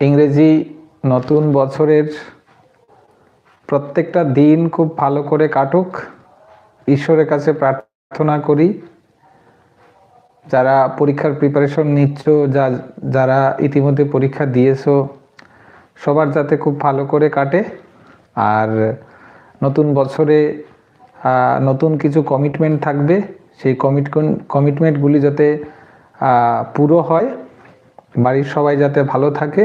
ইংরেজি নতুন বছরের প্রত্যেকটা দিন খুব ভালো করে কাটুক। ঈশ্বরের কাছে প্রার্থনা করি, যারা পরীক্ষার প্রিপারেশন নিচ্ছ, যা, যারা ইতিমধ্যে পরীক্ষা দিয়েছ, সবার যাতে খুব ভালো করে কাটে। আর নতুন বছরে নতুন কিছু কমিটমেন্ট থাকবে, সেই কমিট কমিটমেন্টগুলি যাতে পুরো হয়, বাড়ির সবাই যাতে ভালো থাকে।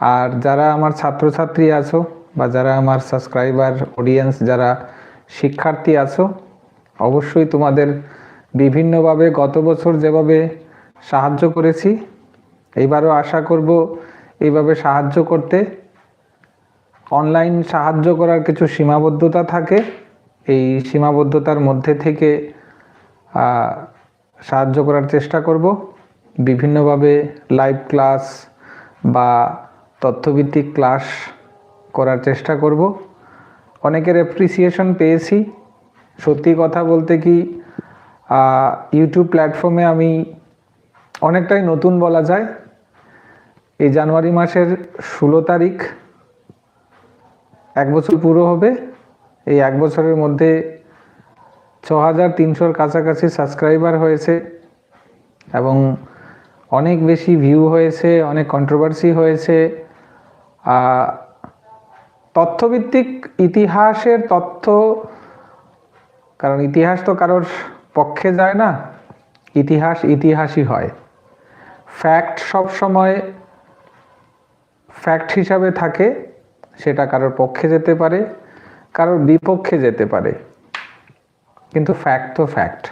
আর যারা আমার ছাত্রছাত্রী আছো বা যারা আমার সাবস্ক্রাইবার অডিয়েন্স যারা শিক্ষার্থী আছো, অবশ্যই তোমাদের বিভিন্নভাবে গত বছর যেভাবে সাহায্য করেছি, এইবারও আশা করব এইভাবে সাহায্য করতে। অনলাইন সাহায্য করার কিছু সীমাবদ্ধতা থাকে, এই সীমাবদ্ধতার মধ্যে থেকে সাহায্য করার চেষ্টা করব। বিভিন্নভাবে লাইভ ক্লাস বা তথ্যভিত্তিক ক্লাস করার চেষ্টা করব। অনেকের অ্যাপ্রিসিয়েশন পেয়েছি। সত্যি কথা বলতে কি ইউটিউব প্ল্যাটফর্মে আমি অনেকটাই নতুন বলা যায়। এই জানুয়ারি মাসের ষোলো তারিখ এক বছর পুরো হবে। এই এক বছরের মধ্যে ছ হাজার তিনশোর কাছাকাছি সাবস্ক্রাইবার হয়েছে এবং অনেক বেশি ভিউ হয়েছে, অনেক কন্ট্রোভার্সি হয়েছে। তথ্যভিত্তিক ইতিহাসের তথ্য, কারণ ইতিহাস তো কারোর পক্ষে যায় না, ইতিহাস ইতিহাসই হয়। ফ্যাক্ট সব সময় ফ্যাক্ট হিসাবে থাকে, সেটা কারোর পক্ষে যেতে পারে, কারোর বিপক্ষে যেতে পারে। কিন্তু ফ্যাক্ট তো ফ্যাক্ট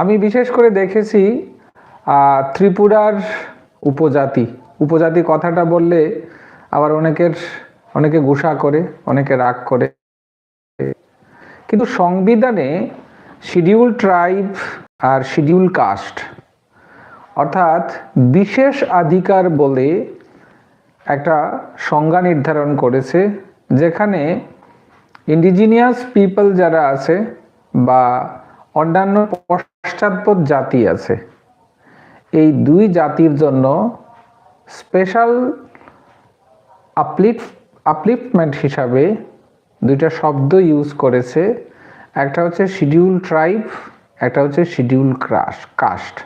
আমি বিশেষ করে দেখেছি ত্রিপুরার উপজাতি। উপজাতি কথাটা বললে আবার অনেকের, অনেকে গুসা করে, অনেকে রাগ করে। কিন্তু সংবিধানে শিডিউল ট্রাইব আর শিডিউল কাস্ট, অর্থাৎ বিশেষ অধিকার বলে একটা সংজ্ঞা নির্ধারণ করেছে, যেখানে ইন্ডিজিনিয়াস পিপল যারা আছে বা অন্যান্য পশ্চাৎপদ জাতি আছে, এই দুই জাতির জন্য স্পেশাল আপলিফ আপলিফমেন্ট হিসাবে দুইটা শব্দ ইউজ করেছে। একটা হচ্ছে শিডিউল ট্রাইব একটা হচ্ছে শিডিউল ক্রাশ কাস্ট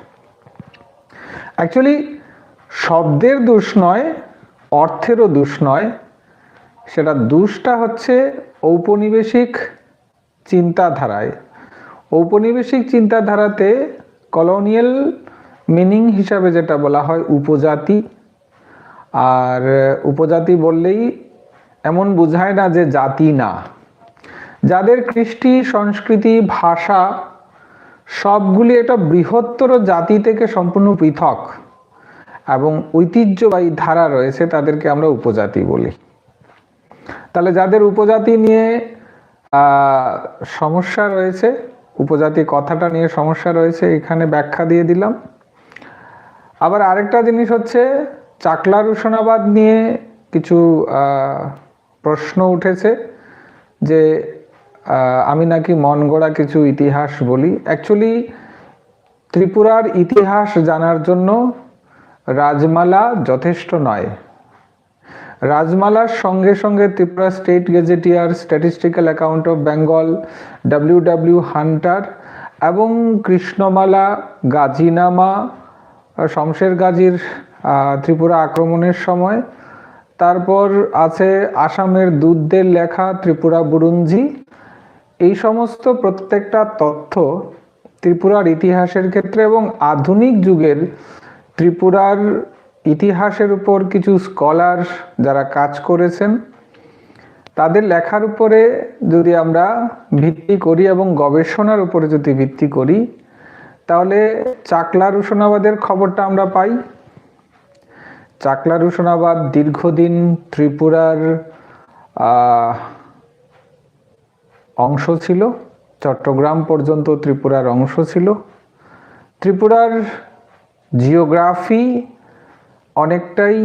অ্যাকচুয়ালি শব্দের দোষ নয়, অর্থেরও দোষ নয়। সেটা দোষটা হচ্ছে ঔপনিবেশিক চিন্তাধারায়। ঔপনিবেশিক চিন্তাধারাতে কলোনিয়াল মিনিং হিসাবে যেটা বলা হয় উপজাতি। আর উপজাতি বললেই এমন বোঝায় না যে জাতি না। যাদের কৃষ্টি, সংস্কৃতি, ভাষা, সবগুলি একটা বৃহত্তর জাতি থেকে সম্পূর্ণ পৃথক এবং ঐতিহ্যবাহী ধারা রয়েছে তাদেরকে আমরা উপজাতি বলি। তাহলে যাদের উপজাতি নিয়ে সমস্যা রয়েছে, উপজাতি কথাটা নিয়ে সমস্যা রয়েছে, এখানে ব্যাখ্যা দিয়ে দিলাম। আবার আরেকটা জিনিস হচ্ছে চাকলা রুশনাবাদ নিয়ে কিছু প্রশ্ন উঠেছে যে আমি নাকি মন গড়া কিছু ইতিহাস বলি। অ্যাকচুয়ালি ত্রিপুরার ইতিহাস জানার জন্য রাজমালা যথেষ্ট নয়। রাজমালার সঙ্গে সঙ্গে Tripura state gazetteer statistical account of Bengal W W Hunter এবং কৃষ্ণমালা, গাজিনামা শমশের গাজীর ত্রিপুরা আক্রমণের সময়। তারপর আছে আসামের দুধদের লেখা ত্রিপুরা বুরুঞ্জি। এই সমস্ত প্রত্যেকটা তথ্য ত্রিপুরার ইতিহাসের ক্ষেত্রে এবং আধুনিক যুগের ত্রিপুরার ইতিহাসের উপর কিছু স্কলার যারা কাজ করেছেন, তাদের লেখার উপরে যদি আমরা ভিত্তি করি এবং গবেষণার উপরে যদি ভিত্তি করি, তাহলে চাকলা রুশনাবাদের খবরটা আমরা পাই। চাকলা রুশনাবাদ, দীর্ঘদিন ত্রিপুরার অংশ ছিল, চট্টগ্রাম পর্যন্ত ত্রিপুরার অংশ ছিল। ত্রিপুরার জিওগ্রাফি অনেকটাই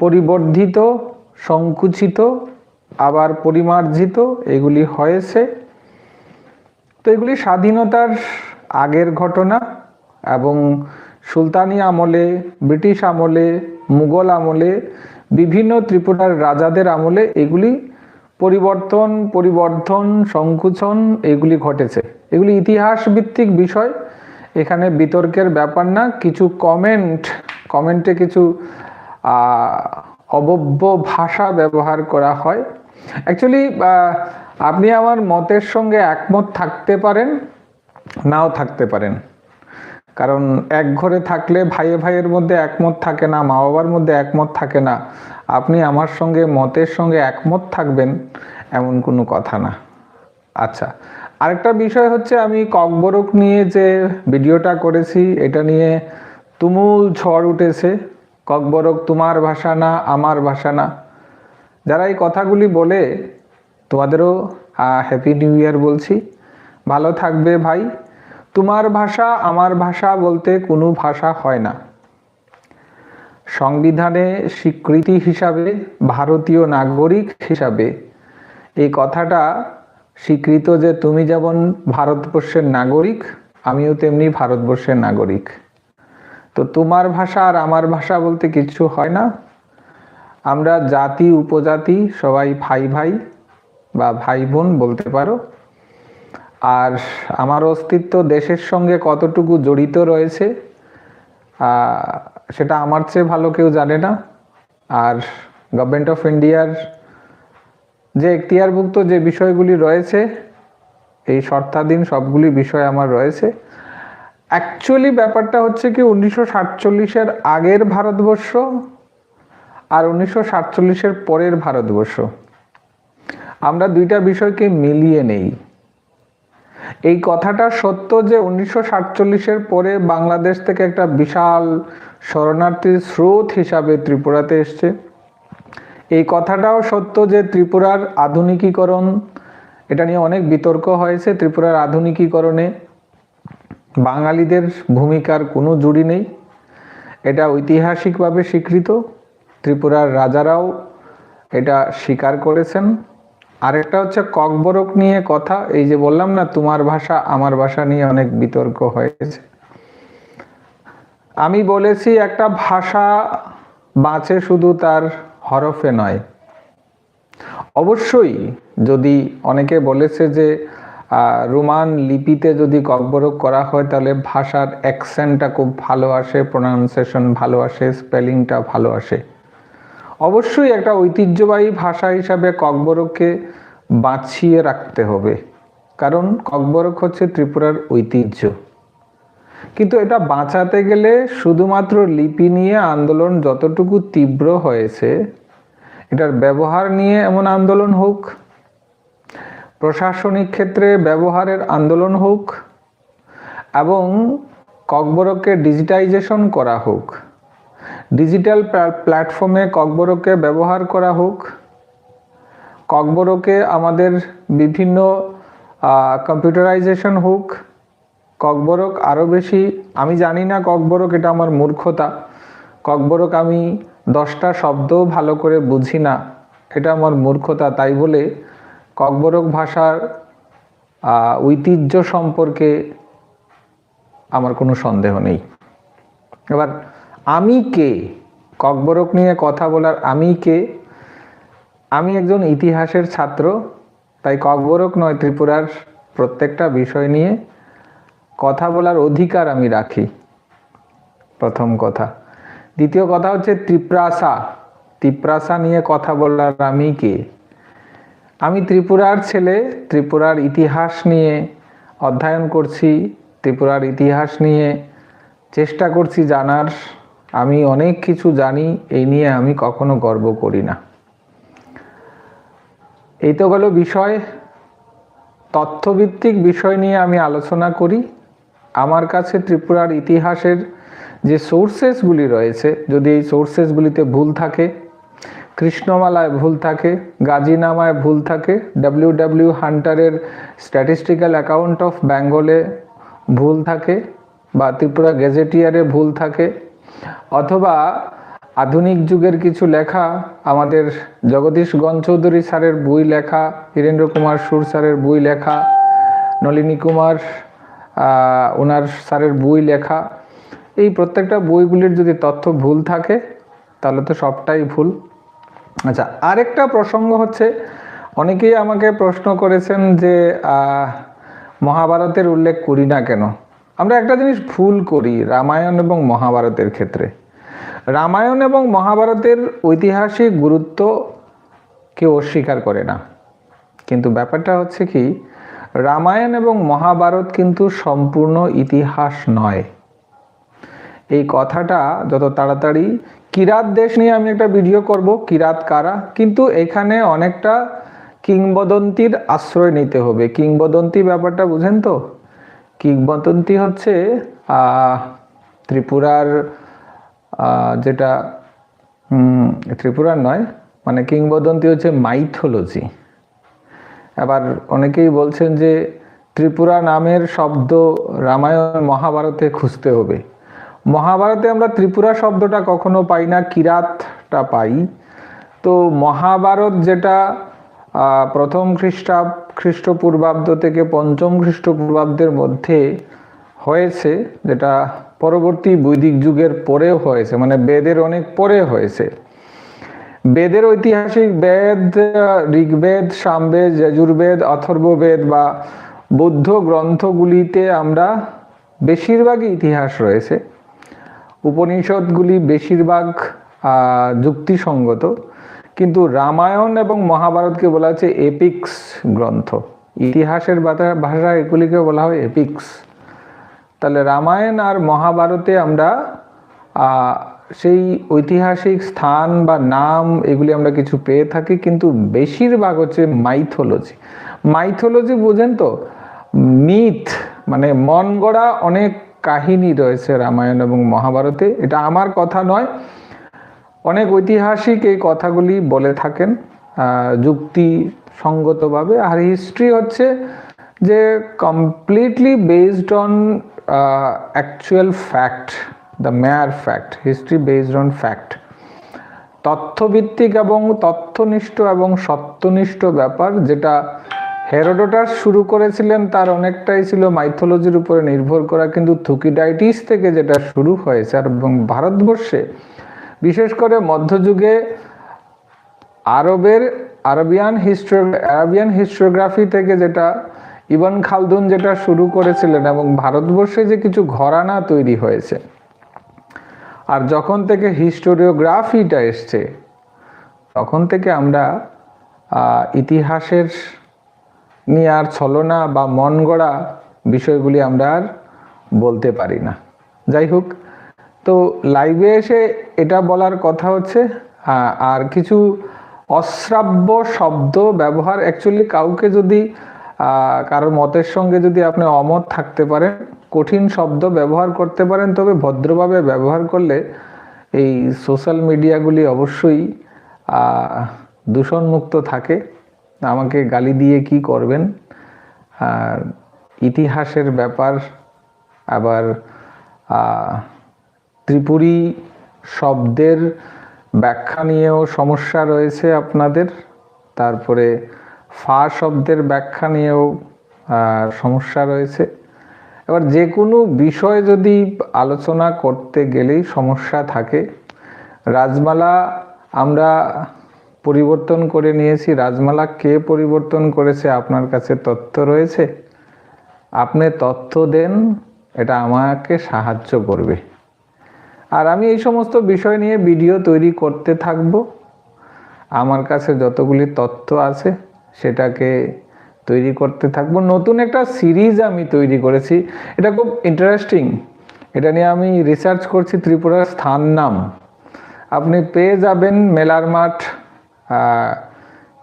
পরিবর্ধিত, সংকুচিত, আবার পরিমার্জিত এগুলি হয়েছে। তো এগুলি স্বাধীনতার আগের ঘটনা এবং সুলতানি আমলে, ব্রিটিশ আমলে, মুঘল আমলে, বিভিন্ন ত্রিপুরার রাজাদের আমলে এগুলি পরিবর্তন, পরিবর্ধন, সংকুচন এগুলি ঘটেছে। এগুলি ইতিহাস ভিত্তিক বিষয়। এখানে বিতর্কের ব্যাপার না, কিছু কমেন্ট কমেন্টে কিছু অবব্য ভাষা ব্যবহার করা হয়। অ্যাকচুয়ালি আপনি আমার মতের সঙ্গে একমত থাকতে পারেন, নাও থাকতে পারেন। কারণ এক ঘরে থাকলে ভাইয়ে ভাইয়ের মধ্যে একমত থাকে না মা বাবার মধ্যে একমত থাকে না। আপনি আমার সঙ্গে, মতের সঙ্গে একমত থাকবেন এমন কোনো কথা না। আচ্ছা আরেকটা বিষয় হচ্ছে আমি ককবরক নিয়ে যে ভিডিওটা করেছি, এটা নিয়ে তুমুল ঝড় উঠেছে। ককবরক তোমার ভাষা না, আমার ভাষা না। যারা এই কথাগুলি বলে, তোমাদেরও হ্যাপি নিউ ইয়ার বলছি। ভালো থাকবে ভাই। তোমার ভাষা আমার ভাষা বলতে কোনো ভাষা হয় না। সংবিধানে স্বীকৃতি হিসাবে, ভারতীয় নাগরিক হিসাবে এই কথাটা স্বীকৃত যে তুমি যেমন ভারতবর্ষের নাগরিক, আমিও তেমনি ভারতবর্ষের নাগরিক। তো তোমার ভাষা আর আমার ভাষা বলতে কিছু হয় না। আমরা জাতি, উপজাতি সবাই ভাই ভাই বা ভাই বোন বলতে পারো। আর আমার অস্তিত্ব দেশের সঙ্গে কতটুকু জড়িত রয়েছে সেটা আমার চেয়ে ভালো কেউ জানে না। আর গভর্নমেন্ট অফ ইন্ডিয়ার যে এখতিয়ারভুক্ত যে বিষয়গুলি রয়েছে, এই শর্তাধীন সবগুলি বিষয় আমার রয়েছে। অ্যাকচুয়ালি ব্যাপারটা হচ্ছে কি, উনিশশো সাতচল্লিশের আগের ভারতবর্ষ আর উনিশশো সাতচল্লিশের পরের ভারতবর্ষ। আমরা দুইটা বিষয়কে মিলিয়ে নেই। এই কথাটা সত্য যে উনিশশো সাতচল্লিশের পরে বাংলাদেশ থেকে একটা বিশাল শরণার্থীর স্রোত হিসাবে ত্রিপুরাতে এসছে। এই কথাটাও সত্য যে ত্রিপুরার আধুনিকীকরণ, এটা নিয়ে অনেক বিতর্ক হয়েছে ত্রিপুরার আধুনিকীকরণে। বাঙালিদের ভূমিকার কোনো জুড়ি নেই। এটা ঐতিহাসিকভাবে স্বীকৃত। ত্রিপুরার রাজারাও এটা স্বীকার করেছেন। আরেকটা হচ্ছে ককবরক নিয়ে কথা। এই যে বললাম না, তোমার ভাষা আমার ভাষা নিয়ে অনেক বিতর্ক হয়েছে। আমি বলেছি একটা ভাষা বাঁচে শুধু তার হরফে নয়। অবশ্যই যদি অনেকে বলেছে যে রোমান লিপিতে যদি ককবরক করা হয়, তাহলে ভাষার অ্যাকসেন্টটা খুব ভালো আসে প্রোনাউন্সিয়েশন ভালো আসে স্পেলিংটা ভালো আসে। অবশ্যই একটা ঐতিহ্যবাহী ভাষা হিসাবে ককবরককে বাঁচিয়ে রাখতে হবে। কারণ ককবরক হচ্ছে ত্রিপুরার ঐতিহ্য। কিন্তু এটা বাঁচাতে গেলে শুধুমাত্র লিপি নিয়ে আন্দোলন যতটুকু তীব্র হয়েছে, এটার ব্যবহার নিয়ে এমন আন্দোলন হোক, প্রশাসনিক ক্ষেত্রে ব্যবহারের আন্দোলন হোক, এবং ককবরককে ডিজিটাইজেশন করা হোক ডিজিটাল প্ল্যাটফর্মে ককবরককে ব্যবহার করা হোক। ককবরকে আমাদের বিভিন্ন কম্পিউটারাইজেশন হোক। ককবরক আরও বেশি, আমি জানি না ককবরক এটা আমার মূর্খতা। ককবরক আমি দশটা শব্দও ভালো করে বুঝি না, এটা আমার মূর্খতা। তাই বলে ককবরক ভাষার ঐতিহ্য সম্পর্কে আমার কোনো সন্দেহ নেই। এবার আমি কে? ককবরক নিয়ে কথা বলার আমি কে? আমি একজন ইতিহাসের ছাত্র, তাই ককবরক নয় ত্রিপুরার প্রত্যেকটা বিষয় নিয়ে কথা বলার অধিকার আমি রাখি। প্রথম কথা। দ্বিতীয় কথা হচ্ছে ত্রিপ্রাসা। ত্রিপ্রাসা নিয়ে কথা বলার আমি কে? আমি ত্রিপুরার ছেলে, ত্রিপুরার ইতিহাস নিয়ে অধ্যয়ন করছি, ত্রিপুরার ইতিহাস নিয়ে চেষ্টা করছি জানার আমি অনেক কিছু জানি, এই নিয়ে আমি কখনো গর্ব করি না। এই তো গেল বিষয়। তথ্যভিত্তিক বিষয় নিয়ে আমি আলোচনা করি। আমার কাছে ত্রিপুরার ইতিহাসের যে সোর্সেসগুলি রয়েছে, যদি এই সোর্সেসগুলিতে ভুল থাকে, কৃষ্ণমালায় ভুল থাকে, গাজীনামায় ভুল থাকে ডাব্লিউ ডাব্লিউ হান্টারের স্ট্যাটিস্টিক্যাল অ্যাকাউন্ট অফ বেঙ্গলে ভুল থাকে, বা ত্রিপুরা গেজেটিয়ারে ভুল থাকে অথবা আধুনিক যুগের কিছু লেখা, আমাদের জগদীশ গণ চৌধুরী স্যারের বই লেখা, হীরেন্দ্র কুমার সুর স্যারের বই লেখা, নলিনী কুমার ওনার স্যারের বই লেখা। এই প্রত্যেকটা বইগুলির যদি তথ্য ভুল থাকে, তাহলে তো সবটাই ভুল। আচ্ছা আরেকটা প্রসঙ্গ হচ্ছে, অনেকেই আমাকে প্রশ্ন করেছেন যে মহাভারতের উল্লেখ করি না কেন? আমরা একটা জিনিস ভুল করি রামায়ণ এবং মহাভারতের ক্ষেত্রে। রামায়ণ এবং মহাভারতের ঐতিহাসিক গুরুত্ব কেউ অস্বীকার করে না। কিন্তু ব্যাপারটা হচ্ছে কি, রামায়ণ এবং মহাভারত কিন্তু সম্পূর্ণ ইতিহাস নয়। এই কথাটা যত তাড়াতাড়ি কিরাত দেশ নিয়ে আমি একটা ভিডিও করব, কিরাত কারা? কিন্তু এখানে অনেকটা কিংবদন্তির আশ্রয় নিতে হবে। কিংবদন্তি ব্যাপারটা বুঝেন তো? কিংবদন্তি হচ্ছে ত্রিপুরার যেটা ত্রিপুরার নয় মানে কিংবদন্তি হচ্ছে মাইথোলজি আবার অনেকেই বলছেন যে ত্রিপুরা নামের শব্দ রামায়ণ মহাভারতে খুঁজতে হবে। মহাভারতে আমরা ত্রিপুরা শব্দটা কখনো পাই না, কিরাতটা পাই। তো মহাভারত যেটা প্রথম খ্রিস্টাব খ্রিস্টপূর্বাব্দ থেকে পঞ্চম খ্রিস্টপূর্বাব্দের মধ্যে হয়েছে, যেটা পরবর্তী বৈদিক যুগের পরেও হয়েছে মানে বেদের অনেক পরে হয়েছে। বেদের ঐতিহাসিক বেদ, ঋগ্বেদ, সামবেদ, যজুর্বেদ, অথর্ববেদ বা বৌদ্ধ গ্রন্থগুলিতে আমরা বেশিরভাগই ইতিহাস রয়েছে। উপনিষদগুলি বেশিরভাগ যুক্তিসঙ্গত। কিন্তু রামায়ণ এবং মহাভারতকে বলা হচ্ছে এপিক্স গ্রন্থ। ইতিহাসের ভাষায় এগুলিকে বলা হয় এপিক্স। তাহলে রামায়ণ আর মহাভারতে আমরা সেই ঐতিহাসিক স্থান বা নাম এগুলি আমরা কিছু পেয়ে থাকি, কিন্তু বেশিরভাগ হচ্ছে মাইথোলজি মাইথোলজি বোঝেন তো মিথ মানে মন গড়া অনেক কাহিনী রয়েছে রামায়ণ এবং মহাভারতে। এটা আমার কথা নয় অনেক ঐতিহাসিক এই কথাগুলি বলে থাকেন আহ, যুক্তি সঙ্গতভাবে আর হিস্ট্রি হচ্ছে যে completely based on actual fact the mere fact history based on fact তথ্যভিত্তিক এবং তথ্যনিষ্ঠ এবং সত্যনিষ্ঠ ব্যাপার যেটা হেরোডোটাস শুরু করেছিলেন তার অনেকটাই ছিল মাইথোলজির উপরে নির্ভর করা কিন্তু থুকিডাইটিস থেকে যেটা শুরু হয়েছে আর এবং ভারতবর্ষে বিশেষ করে মধ্যযুগে আরবের আরবিয়ান হিস্ট্রো, আরবিয়ান হিস্টোগ্রাফি থেকে যেটা ইবন খালদুন যেটা শুরু করেছিলেন এবং ভারতবর্ষে যে কিছু ঘরানা তৈরি হয়েছে, আর যখন থেকে হিস্টোরিওগ্রাফিটা এসছে, তখন থেকে আমরা ইতিহাসের নিয়ে আর ছলনা বা মন গড়া বিষয়গুলি আমরা আর বলতে পারি না। যাই হোক তো লাইভে এসে এটা বলার কথা হচ্ছে আর কিছু অশ্রাব্য শব্দ ব্যবহার অ্যাকচুয়ালি কাউকে যদি কারোর মতের সঙ্গে যদি আপনি অমত থাকতে পারেন, কঠিন শব্দ ব্যবহার করতে পারেন, তবে ভদ্রভাবে ব্যবহার করলে এই সোশ্যাল মিডিয়াগুলি অবশ্যই দূষণমুক্ত থাকে। আমাকে গালি দিয়ে কি করবেন? ইতিহাসের ব্যাপার, আবার ত্রিপুরী শব্দের ব্যাখ্যা নিয়েও সমস্যা রয়েছে আপনাদের। তারপরে ফা শব্দের ব্যাখ্যা নিয়েও সমস্যা রয়েছে। এবার যে কোনো বিষয় যদি আলোচনা করতে গেলেই সমস্যা থাকে। রাজমালা আমরা পরিবর্তন করে নিয়েছি। রাজমালা কে পরিবর্তন করেছে? আপনার কাছে তথ্য রয়েছে। আপনি তথ্য দেন, এটা আমাকে সাহায্য করবে। আর আমি এই সমস্ত বিষয় নিয়ে ভিডিও তৈরি করতে থাকব। আমার কাছে যতগুলি তথ্য আছে, সেটাকে তৈরি করতে থাকব। নতুন একটা সিরিজ আমি তৈরি করেছি। এটা খুব ইন্টারেস্টিং এটা নিয়ে আমি রিসার্চ করছি ত্রিপুরার স্থান নাম। আপনি পেয়ে যাবেন মেলার মাঠ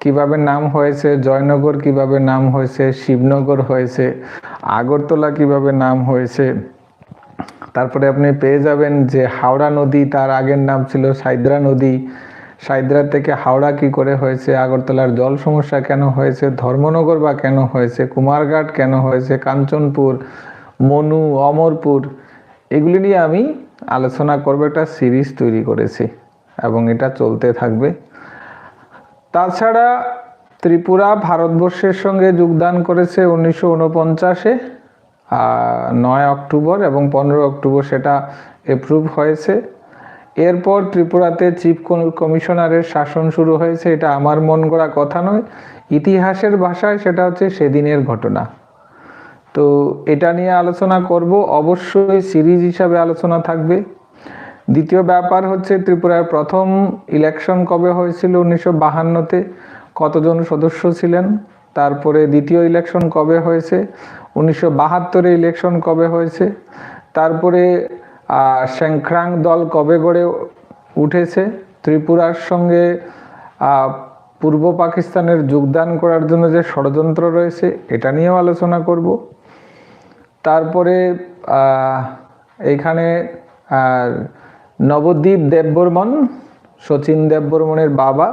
কীভাবে নাম হয়েছে, জয়নগর কীভাবে নাম হয়েছে, শিবনগর হয়েছে, আগরতলা কীভাবে নাম হয়েছে। তারপরে আপনি পেয়ে যাবেন যে হাওড়া নদী, তার আগের নাম ছিল সাইদ্রা নদী। সাইদ্রা থেকে হাওড়া কি করে হয়েছে, আগরতলার জল সমস্যা কেন হয়েছে, ধর্মনগর বা কেন হয়েছে, কুমারঘাট কেন হয়েছে, কাঞ্চনপুর, মনু, অমরপুর, এগুলি নিয়ে আমি আলোচনা করব, একটা সিরিজ তৈরি করেছি এবং এটা চলতে থাকবে। তাছাড়া ত্রিপুরা ভারতবর্ষের সঙ্গে যোগদান করেছে উনিশশো উনপঞ্চাশে নয় অক্টোবর এবং পনেরো অক্টোবর সেটা এপ্রুভ হয়েছে। এরপর ত্রিপুরাতে চিফ কমিশনারের শাসন শুরু হয়েছে, এটা আমার মন গড়া কথা নয়। ইতিহাসের ভাষায় সেটা হচ্ছে সেদিনের ঘটনা। তো এটা নিয়ে আলোচনা করব। অবশ্যই সিরিজ হিসাবে আলোচনা থাকবে। দ্বিতীয় ব্যাপার হচ্ছে ত্রিপুরার প্রথম ইলেকশন কবে হয়েছিল উনিশশো বাহান্নতে? কতজন সদস্য ছিলেন? তারপরে দ্বিতীয় ইলেকশন কবে হয়েছে? উনিশশো বাহাত্তরে ইলেকশন কবে হয়েছে? তারপরে শ্যাংখ্রাং দল কবে গড়ে উঠেছে? ত্রিপুরার সঙ্গে পূর্ব পাকিস্তানের যোগদান করার জন্য যে ষড়যন্ত্র রয়েছে, এটা নিয়েও আলোচনা করব। তারপরে এখানে নবদ্বীপ দেববর্মন শচীন দেববর্মনের বাবা।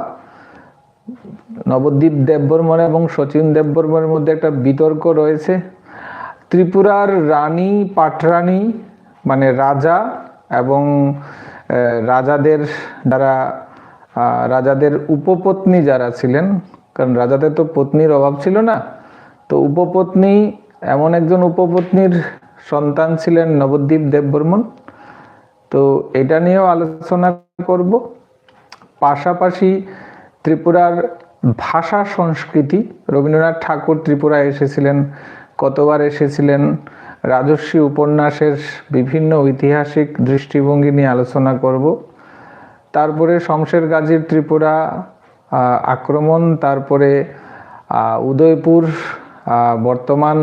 নবদ্বীপ দেববর্মন এবং শচীন দেববর্মনের মধ্যে একটা বিতর্ক রয়েছে। ত্রিপুরার রানী, পাটরানী মানে রাজা এবং রাজাদের যারা রাজাদের উপপত্নী যারা ছিলেন, কারণ রাজাদের তো পত্নীর অভাব ছিল না, তো উপপত্নী, এমন একজন উপপত্নীর সন্তান ছিলেন নবদ্বীপ দেববর্মন। তো এটা নিয়েও আলোচনা করব। পাশাপাশি ত্রিপুরার ভাষা সংস্কৃতি, রবীন্দ্রনাথ ঠাকুর ত্রিপুরায় এসেছিলেন কতবার এসেছিলেন? রাজস্বী উপন্যাসের বিভিন্ন ঐতিহাসিক দৃষ্টিভঙ্গি নিয়ে আলোচনা করব। তারপরে শমশের গাজীর ত্রিপুরা আক্রমণ, তারপরে উদয়পুর বর্তমান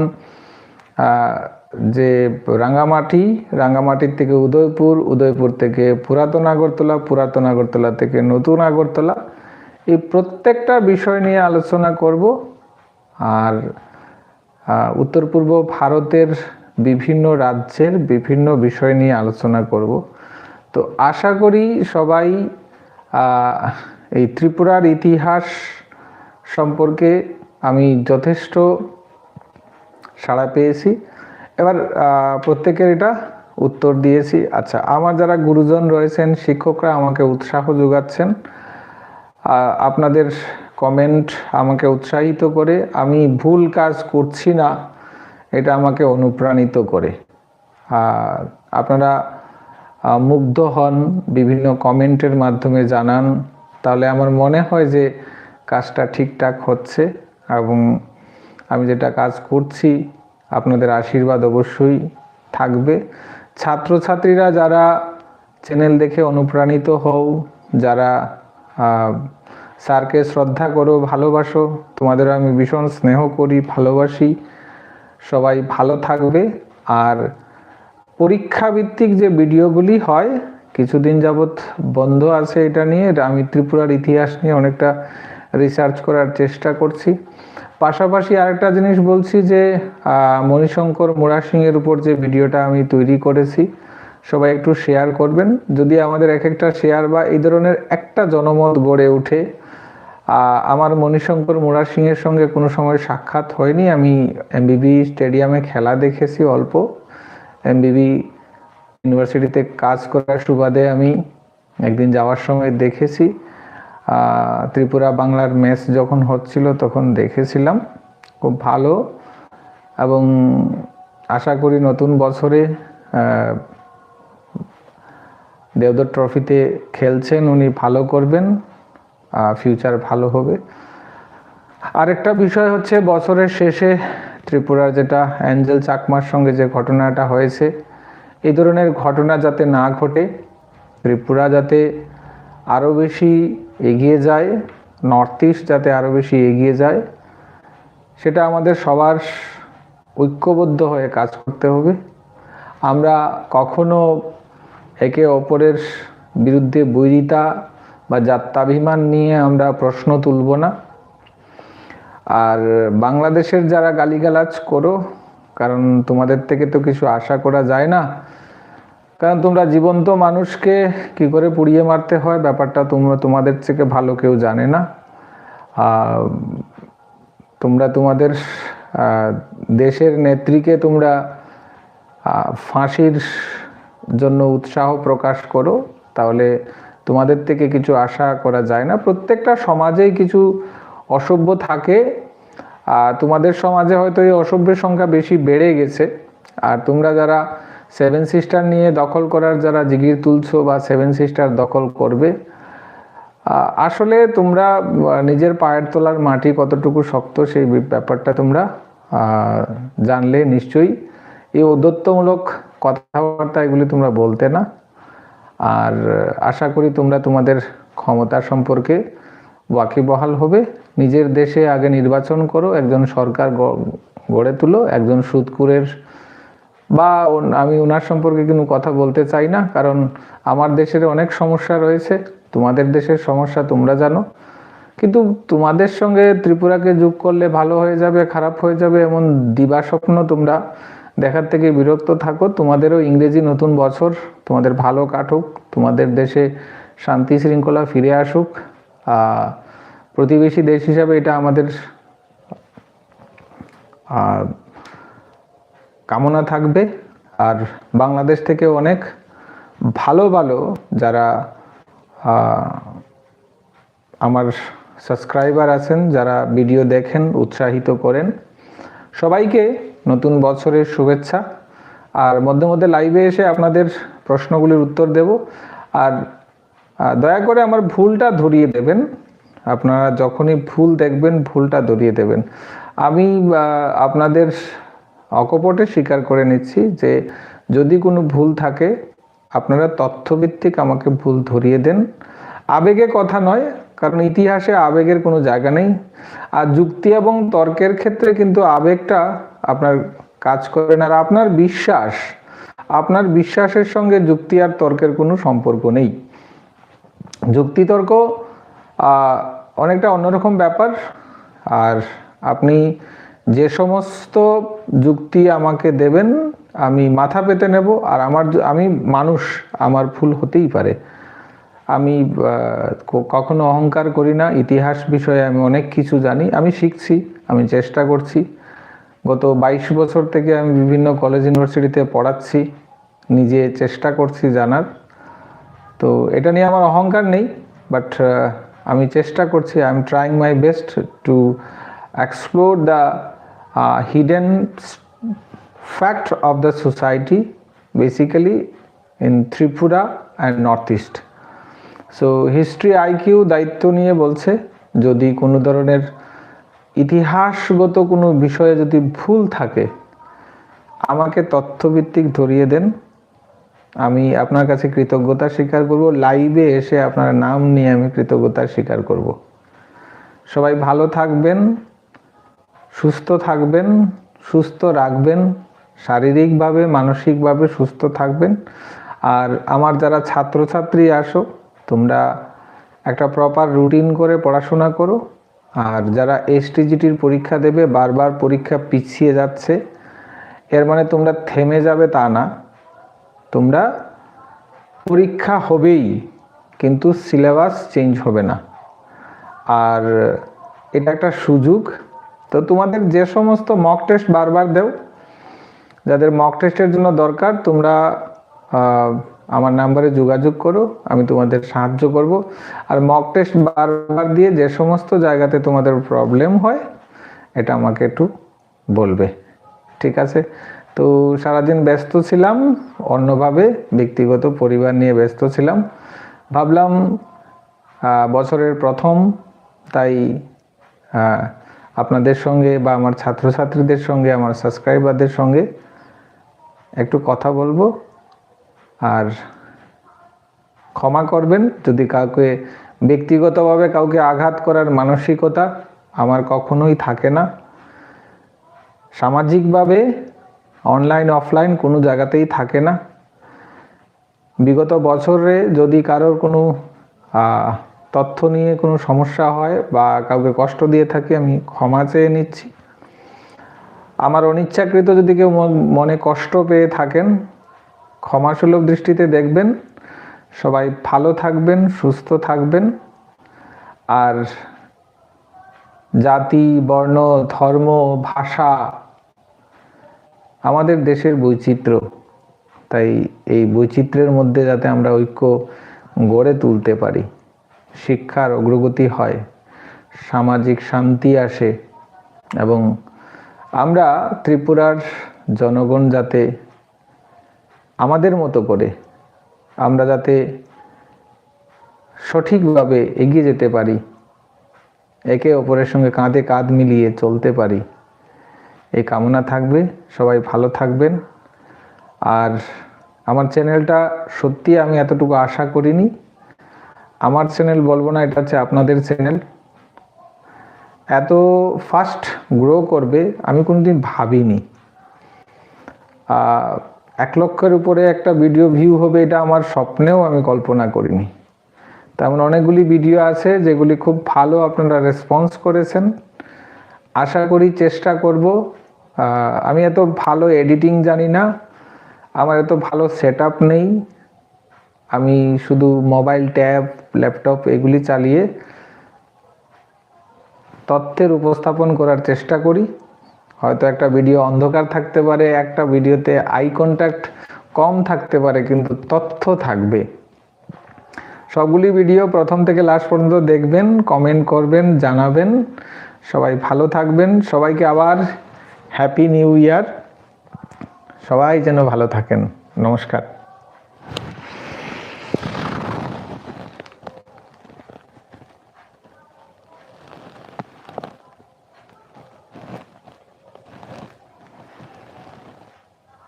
যে রাঙ্গামাটি রাঙ্গামাটির থেকে উদয়পুর উদয়পুর থেকে পুরাতন আগরতলা পুরাতন আগরতলা থেকে নতুন আগরতলা। এই প্রত্যেকটা বিষয় নিয়ে আলোচনা করব। আর উত্তর পূর্ব ভারতের বিভিন্ন রাজ্যের বিভিন্ন বিষয় নিয়ে আলোচনা করব। তো আশা করি সবাই এই ত্রিপুরার ইতিহাস সম্পর্কে আমি যথেষ্ট সাড়া পেয়েছি। এবার প্রত্যেকের এটা উত্তর দিয়েছি। আচ্ছা আমার যারা গুরুজন রয়েছেন, শিক্ষকরা আমাকে উৎসাহ যোগাচ্ছেন। আপনাদের কমেন্ট আমাকে উৎসাহিত করে, আমি ভুল কাজ করছি না, এটা আমাকে অনুপ্রাণিত করে। আর আপনারা মুগ্ধ হন, বিভিন্ন কমেন্টের মাধ্যমে জানান, তাহলে আমার মনে হয় যে কাজটা ঠিকঠাক হচ্ছে এবং আমি যেটা কাজ করছি, আপনাদের আশীর্বাদ অবশ্যই থাকবে। ছাত্রছাত্রীরা যারা চ্যানেল দেখে অনুপ্রাণিত হও, যারা স্যারকে শ্রদ্ধা করো, ভালোবাসো। তোমাদের আমি ভীষণ স্নেহ করি, ভালোবাসি। সবাই ভালো থাকবে। আর পরীক্ষাভিত্তিক যে ভিডিওগুলি হয়, কিছুদিন যাবৎ বন্ধ আছে এটা নিয়ে। আমি ত্রিপুরার ইতিহাস নিয়ে অনেকটা রিসার্চ করার চেষ্টা করছি। পাশাপাশি আরেকটা জিনিস বলছি যে মণিশঙ্কর মোরা সিংয়ের উপর যে ভিডিওটা আমি তৈরি করেছি, সবাই একটু শেয়ার করবেন। যদি আমাদের এক একটা শেয়ার বা এই ধরনের একটা জনমত গড়ে ওঠে আমার মণিশঙ্কর মোরা সিংয়ের সঙ্গে কোনো সময় সাক্ষাৎ হয়নি। আমি এমবিবি স্টেডিয়ামে খেলা দেখেছি অল্প। এমবিবি ইউনিভার্সিটিতে কাজ করার সুবাদে আমি একদিন যাওয়ার সময় দেখেছি। ত্রিপুরা বাংলার ম্যাচ যখন হচ্ছিল তখন দেখেছিলাম। খুব ভালো এবং আশা করি নতুন বছরে দেওদর ট্রফিতে খেলছেন, উনি ভালো করবেন। ফিউচার ভালো হবে। আরেকটা বিষয় হচ্ছে, বছরের শেষে ত্রিপুরার যেটা অ্যাঞ্জেল চাকমার সঙ্গে যে ঘটনাটা হয়েছে এই ধরনের ঘটনা যাতে না ঘটে, ত্রিপুরা যাতে আরও বেশি এগিয়ে যায় নর্থ ইস্ট যাতে আরও বেশি এগিয়ে যায়, সেটা আমাদের সবার ঐক্যবদ্ধ হয়ে কাজ করতে হবে। আমরা কখনো একে অপরের বিরুদ্ধে বৈরিতা বা যাত্রাভিমান নিয়ে আমরা প্রশ্ন তুলব না। আর বাংলাদেশের যারা গালিগালাজ করো, কারণ তোমাদের থেকে তো কিছু আশা করা যায় না, কারণ তোমরা জীবন্ত মানুষকে কি করে পুড়িয়ে মারতে হয় ব্যাপারটা তোমরা, তোমাদের থেকে ভালো কেউ জানে না। তোমরা তোমাদের দেশের নেত্রীকে তোমরা ফাঁসির জন্য উৎসাহ প্রকাশ করো, তাহলে তোমাদের থেকে কিছু আশা করা যায় না। প্রত্যেকটা সমাজেই কিছু অসভ্য থাকে। আর তোমাদের সমাজে হয়তো এই অসভ্যের সংখ্যা বেশি বেড়ে গেছে। আর তোমরা যারা সেভেন সিস্টার নিয়ে দখল করার যারা জিগির তুলছো বা সেভেন সিস্টার দখল করবে আসলে তোমরা নিজের পায়ের তোলার মাটি কতটুকু শক্ত সেই ব্যাপারটা তোমরা জানলে নিশ্চয়ই। এই ঔদ্ধত্যমূলক কথাবার্তা এগুলি তোমরা বলতে না। আর আশা করি তোমরা তোমাদের ক্ষমতা সম্পর্কে ওয়াকিবহাল হবে। নিজের দেশে আগে নির্বাচন করো, একজন সরকার গড়ে তুলো, একজন সুদকুরের বা আমি ওনার সম্পর্কে কোনো কথা বলতে চাই না, কারণ আমার দেশের অনেক সমস্যা রয়েছে, তোমাদের দেশের সমস্যা তোমরা জানো। কিন্তু তোমাদের সঙ্গে ত্রিপুরাকে যোগ করলে ভালো হয়ে যাবে, খারাপ হয়ে যাবে, এমন দিবা স্বপ্ন তোমরা দেখার থেকে বিরক্ত থাকো, তোমাদেরও ইংরেজি নতুন বছর, তোমাদের ভালো কাটুক, তোমাদের দেশে শান্তি শৃঙ্খলা ফিরে আসুক। প্রতিবেশী দেশ হিসাবে এটা আমাদের কামনা থাকবে। আর বাংলাদেশ থেকে অনেক ভালো ভালো যারা আমার সাবস্ক্রাইবার আছেন, যারা ভিডিও দেখেন, উৎসাহিত করেন, সবাইকে নতুন বছরের শুভেচ্ছা। আর মধ্যে মধ্যে লাইভে এসে আপনাদের প্রশ্নগুলির উত্তর দেব। আর দয়া করে আমার ভুলটা ধরিয়ে দেবেন। আপনারা যখনই ভুল দেখবেন, ভুলটা ধরিয়ে দেবেন। আমি আপনাদের অকপটে স্বীকার করে নিচ্ছি যে, যদি কোনো ভুল থাকে, আপনারা তথ্যভিত্তিক আমাকে ভুল ধরিয়ে দেন। আবেগে কথা নয়, কারণ ইতিহাসে আবেগের কোনো জায়গা নেই। আর যুক্তি এবং তর্কের ক্ষেত্রে কিন্তু আবেগটা কাজ করে না আর আপনার বিশ্বাস, আপনার বিশ্বাসের সঙ্গে যুক্তি আর তর্কের কোনো সম্পর্ক নেই। যুক্তিতর্ক অনেকটা অন্যরকম ব্যাপার। আর আপনি যে সমস্ত যুক্তি আমাকে দেবেন, আমি মাথা পেতে নেব। আর আমার আমি মানুষ, আমার ভুল হতেই পারে। আমি কখনো অহংকার করি না। ইতিহাস বিষয়ে আমি অনেক কিছু জানি। আমি শিখছি, আমি চেষ্টা করছি। গত বাইশ বছর থেকে আমি বিভিন্ন কলেজ ইউনিভার্সিটিতে পড়াচ্ছি, নিজে চেষ্টা করছি জানার। তো এটা নিয়ে আমার অহংকার নেই বাট আমি চেষ্টা করছি I am trying my best to explore the hidden fact of the society basically in Tripura and north east so history IQ দায়িত্ব নিয়ে বলছে, যদি কোনো ধরনের ইতিহাসগত কোনো বিষয়ে যদি ভুল থাকে, আমাকে তথ্যভিত্তিক ধরিয়ে দেন। আমি আপনার কাছে কৃতজ্ঞতা স্বীকার করব। লাইভে এসে আপনার নাম নিয়ে আমি কৃতজ্ঞতা স্বীকার করব। সবাই ভালো থাকবেন, সুস্থ থাকবেন, সুস্থ রাখবেন, শারীরিকভাবে, মানসিকভাবে সুস্থ থাকবেন। আর আমার যারা ছাত্রছাত্রী আসো, তোমরা একটা প্রপার রুটিন করে পড়াশোনা করো। আর যারা এসটিজিটির পরীক্ষা দেবে, বারবার পরীক্ষা পিছিয়ে যাচ্ছে, এর মানে তোমরা থেমে যাবে তা না। তোমরা পরীক্ষা হবেই, কিন্তু সিলেবাস চেঞ্জ হবে না। আর এটা একটা সুযোগ। তো তোমাদের যে সমস্ত মক টেস্ট বারবার দেও, যাদের মক টেস্টের জন্য দরকার, তোমরা আমার নাম্বারে যোগাযোগ করো, আমি তোমাদের সাহায্য করব। আর মক টেস্ট বারবার দিয়ে যে সমস্ত জায়গাতে তোমাদের প্রবলেম হয়, এটা আমাকে একটু বলবে। ঠিক আছে? তো সারাদিন ব্যস্ত ছিলাম, অন্যভাবে ব্যক্তিগত পরিবার নিয়ে ব্যস্ত ছিলাম। ভাবলাম বছরের প্রথম, তাই আপনাদের সঙ্গে বা আমার ছাত্রছাত্রীদের সঙ্গে, আমার সাবস্ক্রাইবারদের সঙ্গে একটু কথা বলব। আর ক্ষমা করবেন যদি কাউকে ব্যক্তিগতভাবে কাউকে আঘাত করার মানসিকতা আমার কখনোই থাকে না। সামাজিকভাবে অনলাইন, অফলাইন কোনো জায়গাতেই থাকে না। বিগত বছরে যদি কারোর কোনো তথ্য নিয়ে কোনো সমস্যা হয় বা কাউকে কষ্ট দিয়ে থাকি, আমি ক্ষমা চেয়ে নিচ্ছি। আমার অনিচ্ছাকৃত যদি কেউ মন- কষ্ট পেয়ে থাকেন ক্ষমাসুলভ দৃষ্টিতে দেখবেন। সবাই ভালো থাকবেন, সুস্থ থাকবেন। আর জাতি, বর্ণ, ধর্ম, ভাষা আমাদের দেশের বৈচিত্র্য। তাই এই বৈচিত্র্যের মধ্যে যাতে আমরা ঐক্য গড়ে তুলতে পারি, শিক্ষার অগ্রগতি হয়, সামাজিক শান্তি আসে এবং আমরা ত্রিপুরার জনগণ যাতে আমাদের মতো করে আমরা যাতে সঠিকভাবে এগিয়ে যেতে পারি, একে অপরের সঙ্গে কাঁধে কাঁধ মিলিয়ে চলতে পারি, এই কামনা থাকবে। সবাই ভালো থাকবেন। আর আমার চ্যানেলটা সত্যি আমি এতটুকু আশা করিনি। আমার চ্যানেল বলব না, এটা হচ্ছে আপনাদের চ্যানেল। এত ফাস্ট গ্রো করবে আমি কোনোদিন ভাবিনি। এক লক্ষের উপরে একটা ভিডিও ভিউ হবে, এটা আমার স্বপ্নেও আমি কল্পনা করিনি। তেমন অনেকগুলি ভিডিও আছে, যেগুলি খুব ভালো আপনারা রেসপন্স করেছেন। আশা করি চেষ্টা করব। আমি এত ভালো এডিটিং জানি না, আমার এত ভালো সেট নেই। আমি শুধু মোবাইল ট্যাব ল্যাপটপ এগুলি চালিয়ে তথ্যের উপস্থাপন করার চেষ্টা করি। হয়তো একটা ভিডিও অন্ধকার থাকতে পারে, একটা ভিডিওতে আই কন্ট্যাক্ট কম থাকতে পারে, কিন্তু তথ্য থাকবে। সবগুলি ভিডিও প্রথম থেকে লাস্ট পর্যন্ত দেখবেন কমেন্ট করবেন, জানাবেন। সবাই ভালো থাকবেন। সবাইকে আবার হ্যাপি নিউ ইয়ার সবাই যেন ভালো থাকেন। নমস্কার।